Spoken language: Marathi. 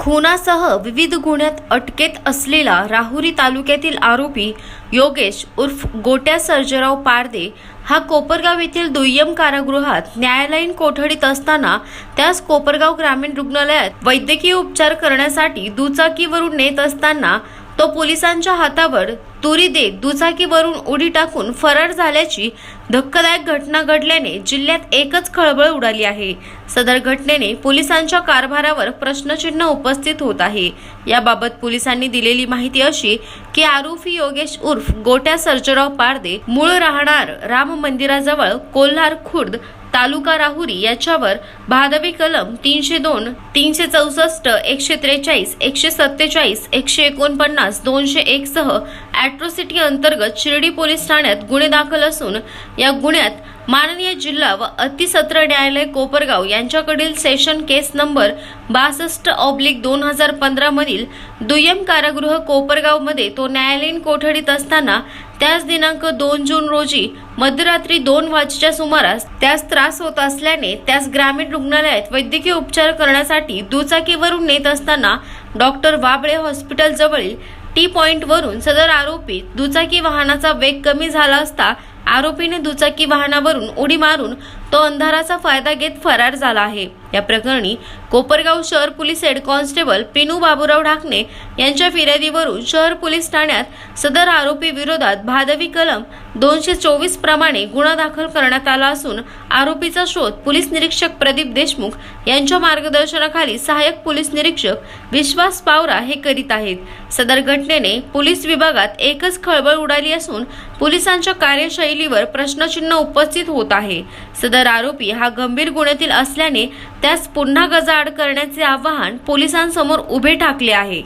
खुनासह विविध गुन्ह्यात अटकेत असलेला राहुरी तालुक्यातील आरोपी योगेश उर्फ गोट्या सर्जेराव पारदे हा कोपरगाव येथील दुय्यम कारागृहात न्यायालयीन कोठडीत असताना त्यास कोपरगाव ग्रामीण रुग्णालयात वैद्यकीय उपचार करण्यासाठी दुचाकीवरून नेत असताना तो पोलिसांच्या हातावर तुरी देत दुचाकीवरून उडी टाकून फरार झाल्याची धक्कादायक घटना घडल्याने जिल्ह्यात एकच खळबळ उडाली आहे. सदर घटनेने पोलिसांच्या कारभारावर प्रश्नचिन्ह उपस्थित होत आहे. याबाबत पोलिसांनी दिलेली माहिती अशी की आरोपी योगेश उर्फ गोट्या सर्जराव पारदे मूळ राहणार राम मंदिराजवळ कोल्हार खुर्द तालुका राहुरी याच्यावर भादवी कलम तीनशे दोन तीनशे चौसष्ट एकशे त्रेचाळीस एकशे सत्तेचाळीस एकशे एकोणपन्नास दोनशे एक सह अॅट्रोसिटी अंतर्गत शिर्डी पोलीस ठाण्यात गुन्हे दाखल असून या गुन्ह्यात माननीय जिल्हा व अतिसत्र न्यायालय कोपरगाव यांच्याकडील सेशन केस नंबर बासष्ट ऑब्लिक दोन हजार पंधरा मधील दुय्यम कारागृह कोपरगावमध्ये तो न्यायालयीन कोठडीत असताना त्याच दिनांक दोन जून रोजी मध्यरात्री दोन वाजेच्या सुमारास त्यास त्रास होत असल्याने त्यास ग्रामीण रुग्णालयात वैद्यकीय उपचार करण्यासाठी दुचाकीवरून नेत असताना डॉक्टर वाबळे हॉस्पिटल जवळील टी पॉइंट वरून सदर आरोपी दुचाकी वाहनाचा वेग कमी झाला असता आरोपीने दुचाकी वाहनावरून उडी मारून तो अंधाराचा फायदा घेत फरार झाला आहे. या प्रकरणी कोपरगाव शहर police head constable Pinu Baburao Dhakane यांच्या फिर्यादीवरून शहर पोलीस ठाण्यात सदर आरोपी विरोधात भादवी कलम दोनशे चोवीस प्रमाणे गुन्हा दाखल करण्यात आला असून आरोपीचा शोध पोलीस निरीक्षक प्रदीप देशमुख यांच्या मार्गदर्शनाखाली सहाय्यक पोलीस निरीक्षक विश्वास पावरा हे करीत आहेत. सदर घटनेने पोलीस विभागात एकच खळबळ उडाली असून पोलिसांच्या कार्यशैलीवर प्रश्नचिन्ह उपस्थित होत आहे. सदर आरोपी हा गंभीर गुन्ह्यातील असल्याने त्यास पुन्हा गजाआड करण्याचे आवाहन पोलिसांसमोर उभे ठाकले आहे.